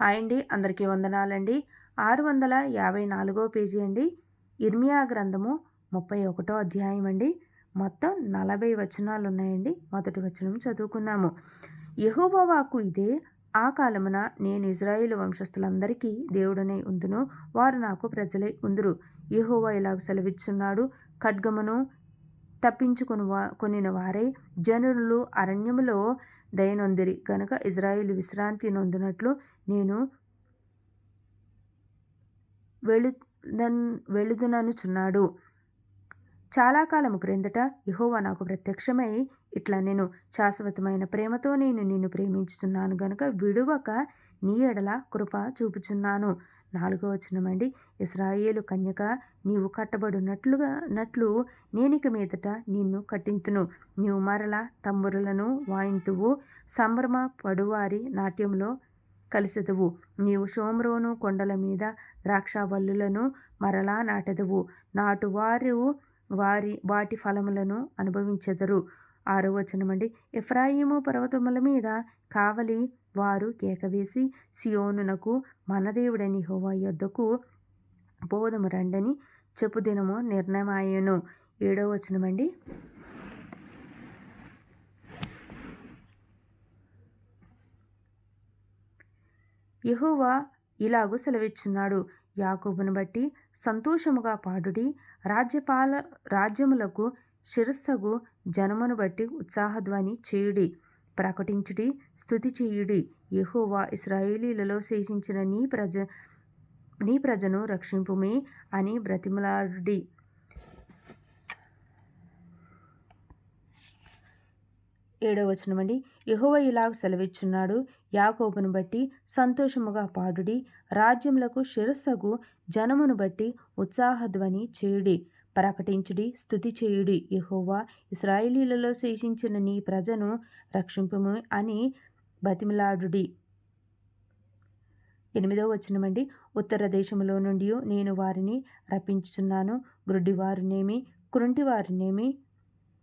Hi అండి అందరికీ వందనాలండి. ఆరు వందల యాభై నాలుగో పేజీ అండి. ఇర్మియా గ్రంథము ముప్పై ఒకటో అధ్యాయం అండి. మొత్తం నలభై వచనాలు ఉన్నాయండి మొదటి వచనం చదువుకుందాము. యహోవా ఇదే ఆ కాలమున నేను ఇజ్రాయిల్ వంశస్థులందరికీ దేవుడనై ఉందును వారు నాకు ప్రజలై ఉందురు. యహోవా ఇలాగ సెలవిచ్చున్నాడు. ఖడ్గమును తప్పించుకుని వా కొనిన వారై జనులు అరణ్యములో దయనొందిరి. గనుక ఇజ్రాయిల్ విశ్రాంతి నొందినట్లు నేను వెళు వెళుదుననుచున్నాడు. చాలా కాలం క్రిందట యహోవా నాకు ప్రత్యక్షమై ఇట్లా నేను శాశ్వతమైన ప్రేమతో నేను నిన్ను ప్రేమించుతున్నాను గనుక విడువక నీ ఎడల కృప చూపుచున్నాను. నాలుగో వచనమండి. ఇస్రాయేలు కన్యక నీవు కట్టబడినట్లుగా నట్లు నేనిక మీదట నిన్ను కట్టింతును. నీవు మరల తమ్మురులను వాయింతువు. సంభ్రమ పడువారి నాట్యంలో కలిసెదవు. నీవు షోమ్రోను కొండల మీద ద్రాక్షవల్లులను మరలా నాటెదవు. నాటువారు వారి వాటి ఫలములను అనుభవించెదరు. ఆరో వచనమండి. ఎఫ్రాయిము పర్వతముల మీద కావలి వారు కేకవేసి సియోనునకు మన దేవుడని హోవా యొద్దకు పోదము రండని చెప్పు దినము నిర్ణయమాయను. ఏడో వచనమండి. యహోవా ఇలాగు సెలవిచ్చున్నాడు. యాకోబును బట్టి సంతోషముగా పాడుడి. రాజ్యపాల రాజ్యములకు శిరస్సగు జనమును బట్టి ఉత్సాహధ్వని చేయుడి. ప్రకటించుడి స్థుతి చేయుడి. యహోవా ఇస్రాయేలీలలో శేషించిన నీ ప్రజ నీ ప్రజను రక్షింపుమే అని బ్రతిమలాడుడి. ఏడవ వచనమండి. యహోవ ఇలాగ సెలవిచ్చున్నాడు. యాకోబును బట్టి సంతోషముగా పాడుడి. రాజ్యములకు శిరస్సగు జనమును బట్టి ఉత్సాహధ్వని చేయుడి. ప్రకటించుడి స్థుతి చేయుడి. యహోవా ఇస్రాయిలీలలో శేషించిన నీ ప్రజను రక్షింపము అని బతిమిలాడుడి. ఎనిమిదవ వచనమండి. ఉత్తర దేశంలో నుండి నేను వారిని రప్పించుచున్నాను. గ్రుడ్డివారునేమి కురుంటివారునేమి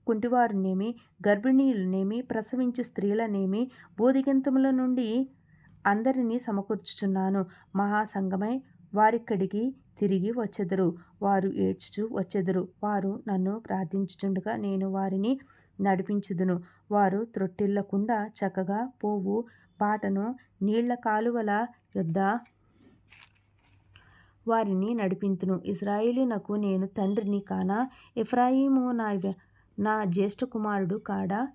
కుంటివారునేమి గర్భిణీలనేమి ప్రసవించు స్త్రీలనేమి బోధిగంతముల నుండి అందరినీ సమకూర్చుచున్నాను. మహాసంగమై వారిక్కడికి తిరిగి వచ్చెదరు. వారు ఏడ్చుచు వచ్చెదరు. వారు నన్ను ప్రార్థించుచుండగా నేను వారిని నడిపించుదును. వారు త్రొట్టిల్లకుండా చక్కగా పోవు బాటను నీళ్ళ కాలువల యొద్ద వారిని నడిపింతును. ఇజ్రాయిలునకు నేను తండ్రిని కానా ఎఫ్రాయిము నా నా జ్యేష్ఠ కుమారుడు కాడా?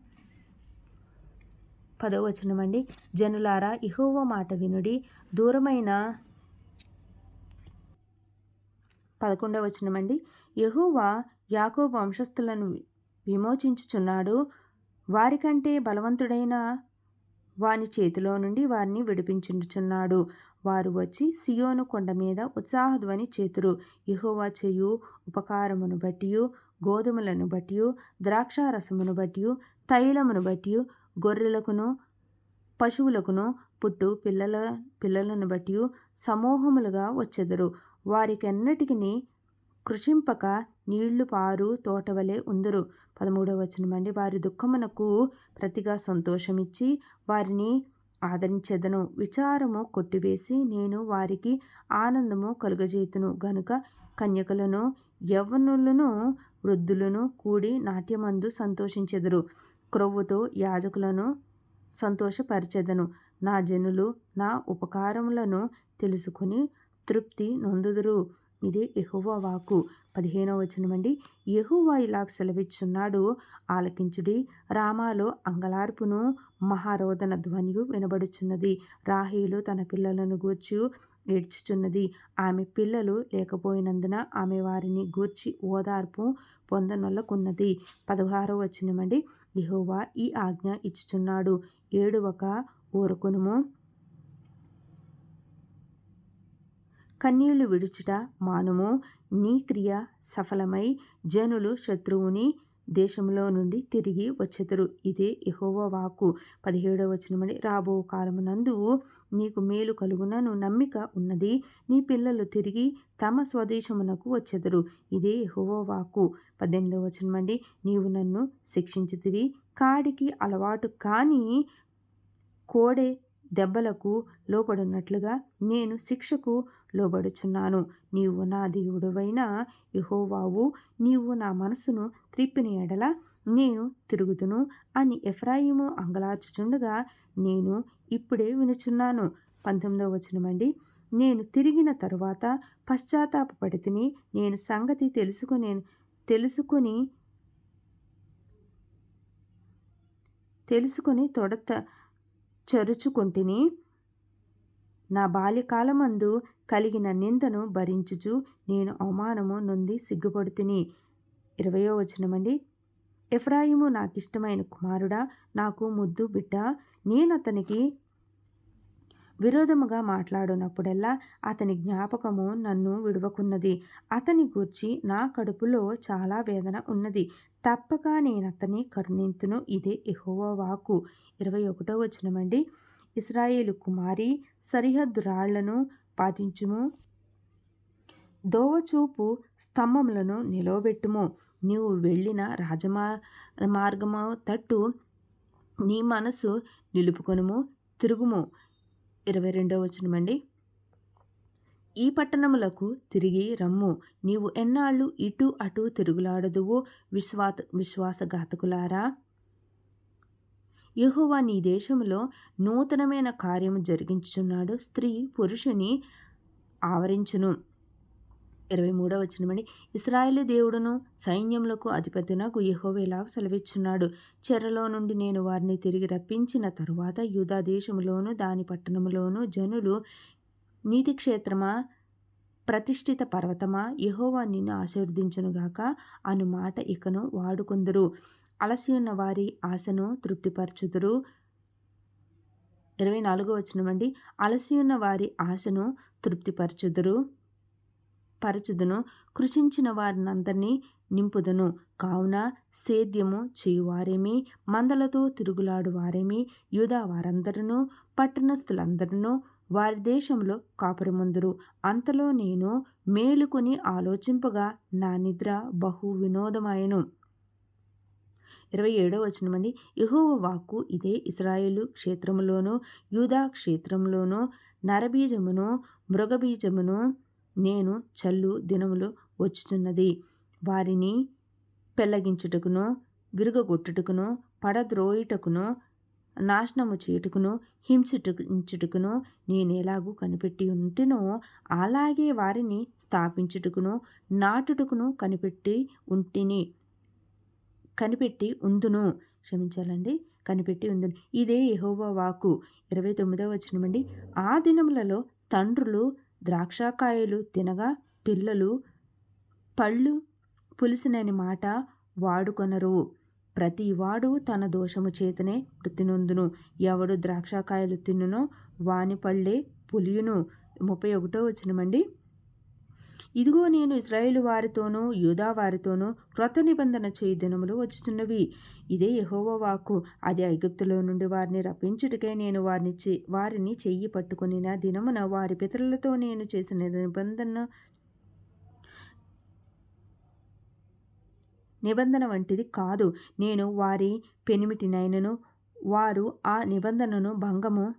పదవచనమండి జనులారా ఇహోవ మాట వినుడి. దూరమైన పదకొండవ వచనమండి. యహోవా యాకో వంశస్థులను విమోచించుచున్నాడు. వారికంటే బలవంతుడైన వాని చేతిలో నుండి వారిని విడిపించుచున్నాడు. వారు వచ్చి సియోను కొండ మీద ఉత్సాహధ్వని చేతురు. యహోవా చేయు ఉపకారమును బట్టి గోధుమలను బట్టి ద్రాక్షారసమును బట్టి తైలమును బట్టి గొర్రెలకును పశువులకును పుట్టు పిల్లల పిల్లలను బట్టి సమూహములుగా వచ్చెదరు. వారికెన్నటికి కృషింపక నీళ్ళు పారు తోటవలే ఉందరు. పదమూడవ అండి వారి దుఃఖమునకు ప్రతిగా సంతోషమిచ్చి వారిని ఆదరించెదను. విచారము కొట్టివేసి నేను వారికి ఆనందము కలుగజేతును గనుక కన్యకలను యవ్వనులను వృద్ధులను కూడి నాట్యమందు సంతోషించెదరు. క్రొవ్వుతో యాజకులను సంతోషపరిచెదను. నా జనులు నా ఉపకారములను తెలుసుకుని తృప్తి నొందుదురు. ఇది ఎహోవా వాకు పదిహేనవ వచనమండి ఎహోవా ఇలా సెలవిచ్చున్నాడు. ఆలకించుడి. రామాలో అంగలార్పును మహారోదన ధ్వనియు వినబడుచున్నది. రాహీలు తన పిల్లలను గూర్చి ఏడ్చుచున్నది. ఆమె పిల్లలు లేకపోయినందున ఆమె వారిని గూర్చి ఓదార్పు పొందనొల్లకున్నది. పదహారవ వచనమండి యహోవా ఈ ఆజ్ఞ ఇచ్చుచున్నాడు. ఏడువక ఊరుకునుము. కన్నీళ్ళు విడుచుట మానుము. నీ క్రియ సఫలమై జనులు శత్రువుని దేశంలో నుండి తిరిగి వచ్చెదరు. ఇదే యహోవ వాకు పదిహేడవ వచనమని రాబో కాలమునందు నీకు మేలు కలుగునను నమ్మిక ఉన్నది. నీ పిల్లలు తిరిగి తమ స్వదేశమునకు వచ్చెదరు. ఇదే యహోవ వాకు పద్దెనిమిదవ వచనమండి నీవు నన్ను శిక్షించుతివి. కాడికి అలవాటు కానీ కోడె దెబ్బలకు లోపడున్నట్లుగా నేను శిక్షకు లోబడుచున్నాను నీవు నా దేవుడువైన యహోవావు నీవు నా మనసును త్రిప్పిన ఎడల నేను తిరుగుదును అని ఎఫ్రాయిము అంగలార్చుచుండగా నేను ఇప్పుడే వినుచున్నాను. పంతొమ్మిదవ వచనమండి నేను తిరిగిన తరువాత పశ్చాత్తాప తిని నేను సంగతి తెలుసుకుని తెలుసుకొని తెలుసుకొని తొడత చరుచుకుంటుని నా బాల్యకాలమందు కలిగిన నిందను భరించుచు నేను అవమానము నొంది సిగ్గుపడుతుని. ఇరవయో వచనమండి. ఎఫ్రాయిము నాకిష్టమైన కుమారుడా నాకు ముద్దు బిడ్డ నేను అతనికి విరోధముగా మాట్లాడినప్పుడల్లా అతని జ్ఞాపకము నన్ను విడువకున్నది. అతని గూర్చి నా కడుపులో చాలా వేదన ఉన్నది. తప్పక నేను అతని కరుణింతును ఇదే ఎహోవా వాకు ఇరవై ఒకటో వచనమండి. ఇస్రాయేలు కుమారి సరిహద్దు రాళ్ళను పాటించుము దోవచూపు స్తంభములను నిలవబెట్టుము. నీవు వెళ్ళిన రాజమా మార్గము తట్టు నీ మనసు నిలుపుకొనుము తిరుగుము. ఇరవై రెండవ వచనమండి ఈ పట్టణములకు తిరిగి రమ్ము. నీవు ఎన్నాళ్ళు ఇటు అటు తిరుగులాడదువు విశ్వాస విశ్వాసఘాతకులారా యహోవా నీ దేశంలో నూతనమైన కార్యము జరిగించుచున్నాడు. స్త్రీ పురుషుని ఆవరించును. ఇరవై మూడవ వచనమండి. ఇస్రాయేలీ దేవుడును సైన్యములకు అధిపతినకు యహోవేలా సెలవిచ్చున్నాడు. చెరలో నుండి నేను వారిని తిరిగి రప్పించిన తరువాత యూదా దేశములోను దాని పట్టణములోను జనులు నీతి క్షేత్రమా ప్రతిష్ఠిత పర్వతమా యహోవా నిన్ను ఆశీర్వదించునుగాక అను మాట ఇకను వాడుకుందరు. అలసి ఉన్న వారి ఆశను తృప్తిపరచుదురు. ఇరవై నాలుగో వచనమండి అలసి ఉన్న వారి ఆశను తృప్తిపరచుదురు పరచుదును కృషించిన వారినందరినీ నింపుదును. కావున సేద్యము చేయువారేమి మందలతో తిరుగులాడు వారేమి యూదా వారందరూ పట్టణస్థులందరూ వారి దేశంలో కాపురముందురు. అంతలో నేను మేలుకొని ఆలోచింపగా నా నిద్ర బహు వినోదమాయను. ఇరవై ఏడో వచనమని యహోవ వాక్కు ఇదే ఇస్రాయేలు క్షేత్రములోనో యూదా క్షేత్రంలోనో నరబీజమును మృగబీజమును నేను చల్లు దినములు వచ్చుచున్నది. వారిని పెళ్ళగించుటకును విరుగగొట్టుటకును పడద్రోయుటకును నాశనము చేయుటకును హింసించుటకును నేను ఎలాగూ కనిపెట్టి ఉంటునో అలాగే వారిని స్థాపించుటకును నాటుటకును కనిపెట్టి ఉంటిని. కనిపెట్టి ఉందును. క్షమించాలండి. కనిపెట్టి ఉందును. ఇదే యహోవా వాకు ఇరవై తొమ్మిదవ వచనమండి ఆ దినములలో తండ్రులు ద్రాక్షకాయలు తినగా పిల్లలు పళ్ళు పులిసినని మాట వాడుకొనరు. ప్రతి వాడు తన దోషము చేతనే మృతి ఎవడు ద్రాక్షకాయలు తిన్నునో వాని పళ్ళే పులియును. ముప్పై ఒకటో వచ్చినమండి ఇదిగో నేను ఇస్రాయేలు వారితోనూ యూదా వారితోనూ క్రొత్త నిబంధన చేయి దినములు వచ్చుచున్నవి. ఇదే యెహోవా వాకు అది ఐగుప్తులో నుండి వారిని రప్పించుటకే నేను వారిని చే వారిని చెయ్యి పట్టుకొనిన దినమున వారి పితరులతో నేను చేసిన నిబంధన నిబంధన వంటిది కాదు. నేను వారి పెనిమిటినైనను వారు ఆ నిబంధనను భంగము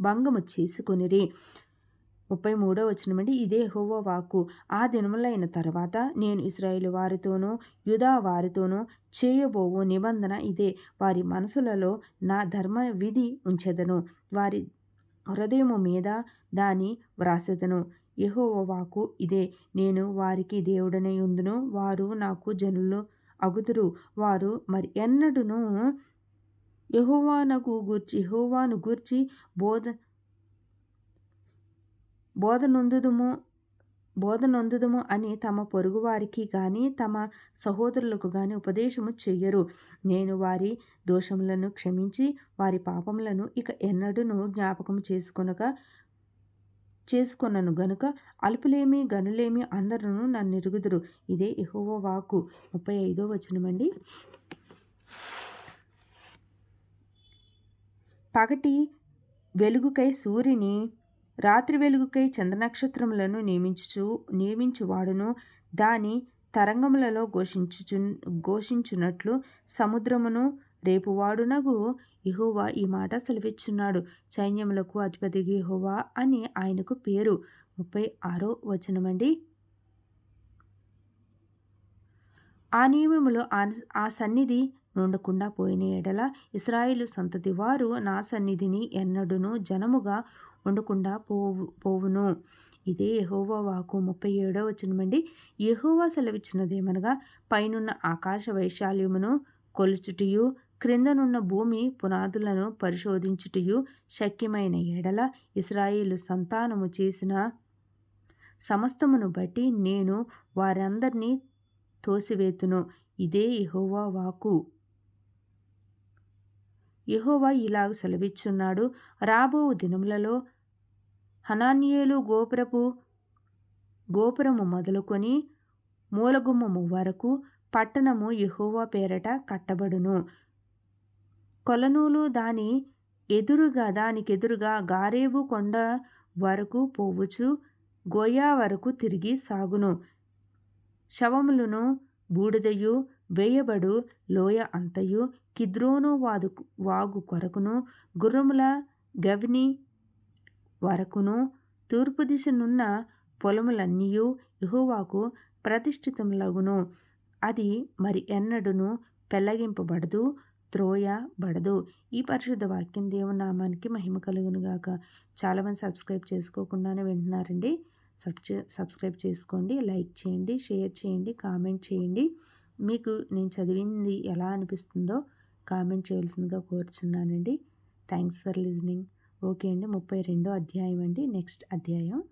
భంగము చేసుకొనిరి. ముప్పై మూడో వచనమండి ఇదే హోవో వాక్కు. ఆ దినములైన తర్వాత నేను ఇస్రాయేల్ వారితోనూ యుధా వారితోనూ చేయబోవు నిబంధన ఇదే. వారి మనసులలో నా ధర్మ విధి ఉంచెదను. వారి హృదయము మీద దాని వ్రాసెదను. యెహోవా ఇదే. నేను వారికి దేవుడనై ఉందును. వారు నాకు జనులు అగుదురు. వారు మరి ఎన్నడూను యహోవానకు గూర్చి యహోవాను గూర్చి బోధ బోధనొందుదుము బోధనొందుదుము అని తమ పొరుగువారికి గాని తమ సహోదరులకు గాని ఉపదేశము చెయ్యరు. నేను వారి దోషములను క్షమించి వారి పాపములను ఇక ఎన్నడూను జ్ఞాపకం చేసుకొనక చేసుకొనను గనుక అల్పులేమి గనులేమి అందరూ నన్ను ఎరుగుదురు ఇదే ఎహోవో వాకు ముప్పై ఐదో వచనమండి. పగటి వెలుగుకై సూర్యుని రాత్రి వెలుగుకై చంద్రనక్షత్రములను నియమించు నియమించువాడును. దాని తరంగములలో ఘోషించుచు ఘోషించున్నట్లు సముద్రమును రేపువాడునగు ఇహోవా ఈ మాట సెలవిచ్చున్నాడు. సైన్యములకు అధిపతి ఇహోవా అని ఆయనకు పేరు. ముప్పై ఆరో వచనమండి. ఆ నియమములు ఆ సన్నిధి నుండకుండా పోయిన ఎడల ఇస్రాయిలు సంతతి వారు నా సన్నిధిని ఎన్నడును జనముగా ఉండకుండా పోవు పోవును. ఇదే యహోవా వాకు ముప్పై ఏడో వచనమండి. యహోవా సెలవిచ్చినదేమనగా పైనున్న ఆకాశ వైశాల్యమును కొలుచుటయు క్రిందనున్న భూమి పునాదులను పరిశోధించుటయు శక్యమైన ఎడల ఇస్రాయేలు సంతానము చేసిన సమస్తమును బట్టి నేను వారందరినీ తోసివేతును. ఇదే యహోవా వాకు యహోవా ఇలాగ సెలవిచ్చున్నాడు. రాబో దినములలో హనాన్యేలు గోపురపు గోపురము మొదలుకొని మూలగుమ్మము వరకు పట్టణము యహోవా పేరట కట్టబడును. కొలనూలు దాని ఎదురుగా దానికెదురుగా గారేబు కొండ వరకు పోవచ్చు గోయా వరకు తిరిగి సాగును. శవములను బూడిదయు వేయబడు లోయ అంతయు కిద్రోను వాదు వాగు కొరకును గుర్రముల గవిని వరకును తూర్పు దిశనున్న పొలములన్నీయు యహోవాకు ప్రతిష్ఠితములగును. అది మరి ఎన్నడును పెళ్ళగింపబడదు త్రోయబడదు. ఈ పరిశుద్ధ వాక్యం దేవునామానికి మహిమ కలుగునుగాక చాలామంది సబ్స్క్రైబ్ చేసుకోకుండానే వింటున్నారండి. సబ్స్క్రైబ్ చేసుకోండి లైక్ చేయండి షేర్ చేయండి కామెంట్ చేయండి. మీకు నేను చదివింది ఎలా అనిపిస్తుందో కామెంట్ చేయాల్సిందిగా కోరుచున్నానండి. Thanks for listening. ఓకే అండి. ముప్పై రెండో అధ్యాయం అండి. నెక్స్ట్ అధ్యాయం.